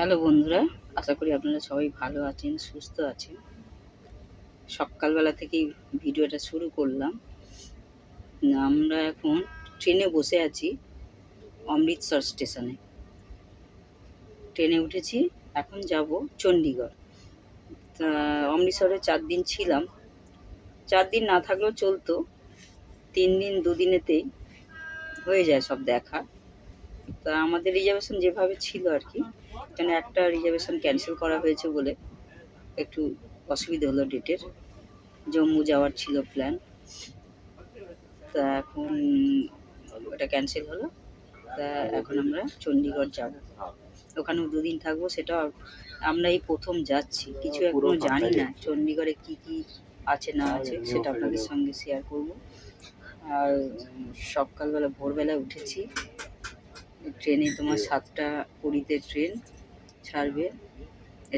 Hello বন্ধুরা, আশা করি আপনারা সবাই ভালো আছেন, সুস্থ আছেন। সকালবেলা থেকেই ভিডিওটা শুরু করলাম। আমরা এখন ট্রেনে বসে আছি অমৃতসর স্টেশনে। ট্রেনে উঠেছি, এখন যাব চণ্ডীগড়। তা, অমৃতসরে চার দিন ছিলাম। চার দিন না থাকলেও চলতো। তিন দিন দুদিনেতেই হয়ে যায় সব দেখা। তা, আমাদের রিজার্ভেশন যেভাবে ছিল আর কি। এখানে একটা রিজার্ভেশন ক্যান্সেল করা হয়েছে বলে একটু অসুবিধা হলো ডেটের জম্মু যাওয়ার ছিল প্ল্যান তা এখন ওটা ক্যান্সেল হলো। তা এখন আমরা চণ্ডীগড় যাব। ওখানেও দুদিন থাকব সেটা আমরা এই প্রথম যাচ্ছি। কিছু এখনও জানি না চণ্ডীগড়ে কি কি আছে না আছে সেটা আপনাদের সঙ্গে শেয়ার করব। আর সকালবেলা ভোরবেলায় উঠেছি। ট্রেনে তোমার সাতটা কুড়িতে ট্রেন। ছাড়বে।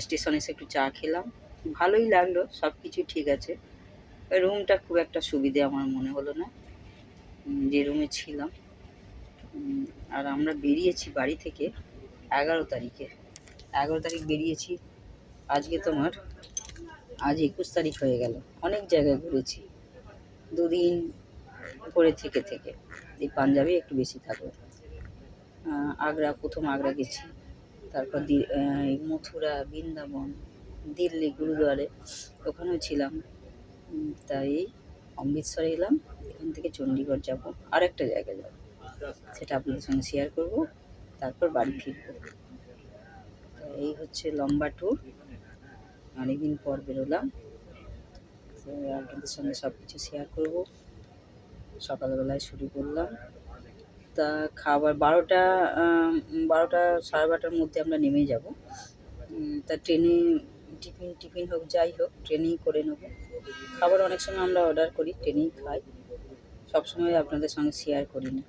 স্টেশনে এসে একটু চা খেলাম। ভালোই লাগল সব কিছু ঠিক আছে। রুমটা খুব একটা সুবিধে আমার মনে হলো না। যে রুমে ছিলাম। আর আমরা বেরিয়েছি বাড়ি থেকে এগারো তারিখে। এগারো তারিখ বেরিয়েছি। আজকে তোমার, আজ একুশ তারিখ হয়ে গেল। অনেক জায়গায় ঘুরেছি। দুদিন করে থেকে থেকে। এই পাঞ্জাবে একটু বেশি থাকবে। আগ্রা, প্রথম আগ্রা গেছি। তারপর মথুরা, বৃন্দাবন, দিল্লি, গুরুদুয়ারে ওখানেও ছিলাম। তাই অমৃতসরে এলাম, এখান থেকে চণ্ডীগড় যাব আর একটা জায়গায় যাব, সেটা আপনাদের সঙ্গে শেয়ার করব, তারপর বাড়ি ফিরব। তো এই হচ্ছে লম্বা ট্যুর অনেকদিন পর বেরোলাম। আপনাদের সঙ্গে সব কিছু শেয়ার করব। সকালবেলায় শুরু করলাম। তা খাবার, বারোটা বারোটা সাড়ে বারোটার মধ্যে আমরা নেমে যাব। তা ট্রেনে টিফিন টিফিন হোক, যাই হোক, ট্রেনেই করে নেব। খাবার অনেক সময় আমরা অর্ডার করি, ট্রেনেই খাই। সবসময় আপনাদের সঙ্গে শেয়ার করি না।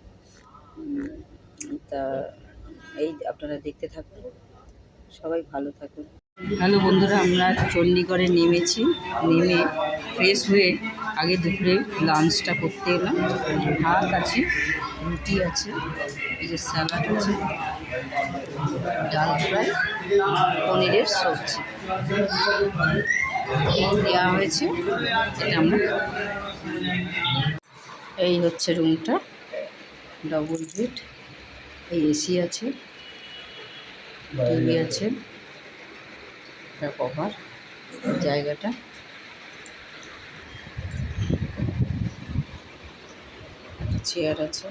তা এই আপনারা দেখতে থাকুন। সবাই ভালো থাকুন। হ্যালো বন্ধুরা, আমরা চণ্ডীগড়ে নেমেছি। নেমে ফ্রেশ হয়ে আগে দুপুরে লাঞ্চটা করতে এলাম। ভাত আছে, রুটি আছে, এই যে স্যালাড আছে, ডাল ফ্রাই, পনিরের সবজি। দেওয়া হয়েছে, এটা আমরা এই হচ্ছে রুমটা ডবল বেড এই এসি আছে টিভি আছে কভার জায়গাটা। চেয়ার আছে।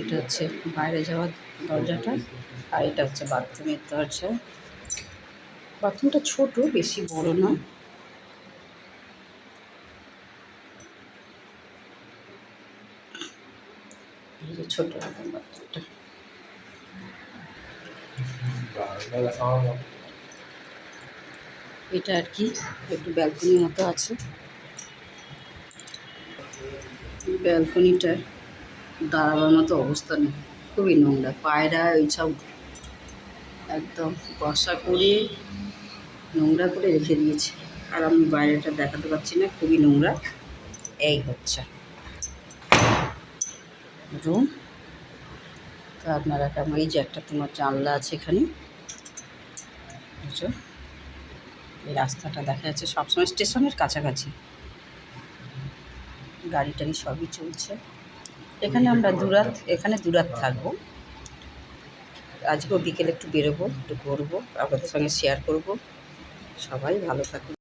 এটা হচ্ছে বাইরে যাওয়ার দরজাটা আর এটা হচ্ছে বাথরুমের দরজা। বাথরুমটা ছোট, বেশি বড় না। ছোট এটা আর কি, একটু ব্যালকনির মতো আছে। ব্যালকনিটার দাঁড়াবার মতো অবস্থা নেই। খুবই নোংরা। পায়রা এইসব একদম বসা করে নোংরা করে রেখে দিয়েছে। আর আমি বাইরেটা দেখাতে পারছি না, খুবই নোংরা। এই হচ্ছে রুম তা আপনারা কেমন? এই যে একটা তোমার জানলা আছে এখানে। বুঝছ এই রাস্তাটা দেখা যাচ্ছে সবসময় স্টেশনের কাছাকাছি। গাড়ি টাড়ি সবই চলছে। এখানে আমরা দুরাত, এখানে দুরাত থাকব। আজকেও বিকেলে একটু বেরোবো, একটু ঘুরবো, আপনাদের সঙ্গে শেয়ার করব। সবাই ভালো থাকুন।